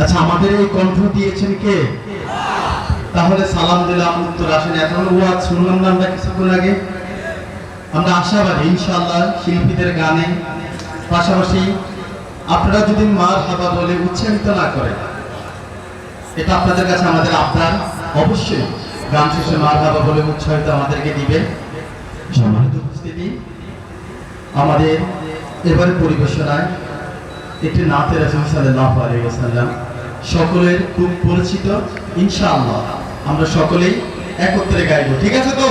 আচ্ছা আমাদের এই কণ্ঠ দিয়েছেন কে? তাহলে সালাম দিলাম, উত্তর আসেন। এখন ওয়াজ শুনলাম না, আমরা কিছুক্ষণ আগে। আমরা আশাবাদী ইনশাল্লাহ শিল্পীদের গানে। পাশাপাশি আপনারা যদি মার হাবা বলে উৎসাহিত না করেন, এটা আপনাদের কাছে আমাদের আপনার অবশ্যই গান শেষে মার হাবা বলে উৎসাহিত আমাদেরকে দিবেন। সম্মানিত উপস্থিতি, আমাদের এবারে পরিবেশনায় একটি নাতে রাসূল সাল্লাল্লাহু আলাইহি ওয়াসাল্লাম। সকলের খুব পরিচিত, ইনশাআল্লাহ। আমরা সকলেই একত্রে গাইব, ঠিক আছে তো?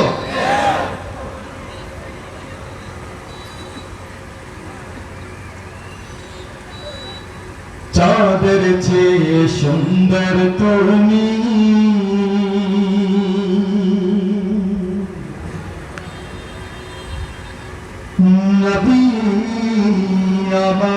চাঁদের চেয়ে সুন্দর তুমি। নবী আমার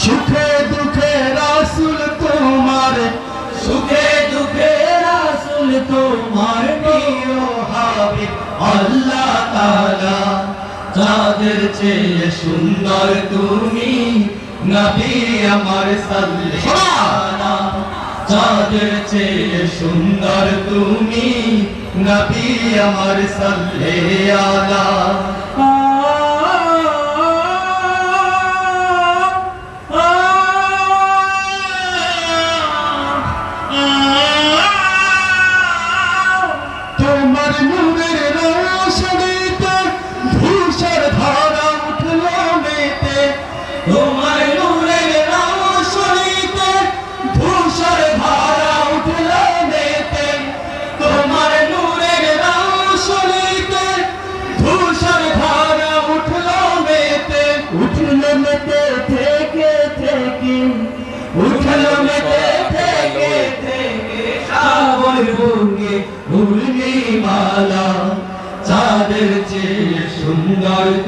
সুখে দুঃখে রাসুল তোমার, সুখে দুঃখে রাসুল তোমার প্রিয় হাবিব, আল্লাহ তাআলা যাদের চেয়ে সুন্দর তুমি, নবী আমার সাল্লাল্লাহ যাদের চেয়ে সুন্দর তুমি, নবী আমার সাল্লাল্লাহ ধূসর ধারা উঠল মেতে তোমার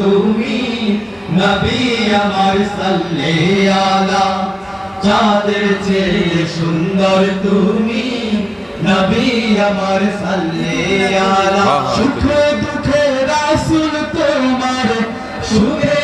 তুমি নবী আমার সাল্লে আলা। চাঁদের চেয়ে সুন্দর তুমি নবী আমার সাল্লে আলা। সুখে দুঃখে রাসূল তোমার সুখে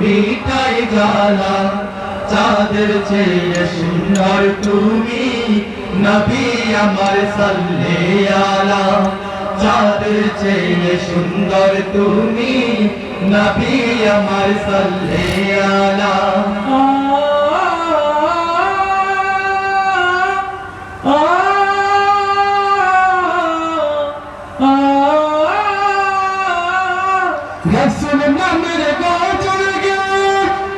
মিটাই জালা চাঁদের চেয়ে সুন্দর তুমি, নবী আমার সাল্লে আলা চাঁদের চেয়ে সুন্দর তুমি, নবী আমার সাল্লে আলা রসুল নামের গজর গে,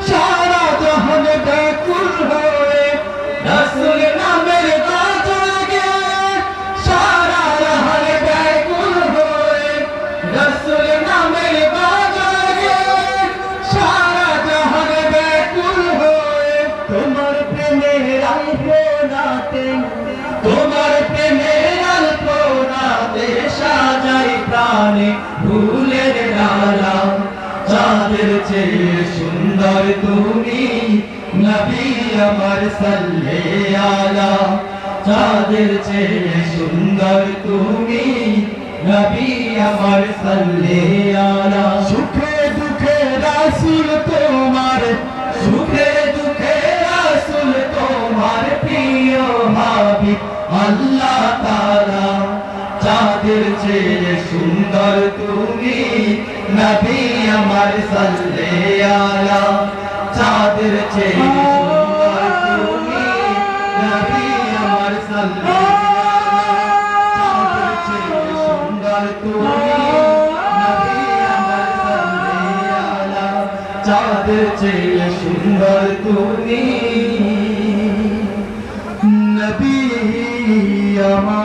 সারা জাহান ব্যাকুল হয়ে। রসুল নামের গজর গে, সারা জাহান ব্যাকুল হয়ে। রসুল নামের গজর গে, সারা জাহান ব্যাকুল হয়ে। তোমার প্রেমের আলপনাতে তোমার সাজাই ফুলের ডালা, চাঁদের চেয়ে সুন্দর তুমি নবী আমার সাল্লে আলা চাঁদের চেয়ে সুন্দর তুমি নবী আমার সাল্লে আলা সুখে দুঃখে রাসুল তোমার, সুখে দুঃখে রাসুল তোমার প্রিয় হাবি আল্লাহ চাঁদের চেয়ে সুন্দর তুমি নবী আমার সাল্লে আলা চাঁদের চেয়ে সুন্দর তুমি নবী আমার সাল্লে চাঁদের চেয়ে সুন্দর তুমি নবী আমার চেয়ে সুন্দর তুমি নবী আমার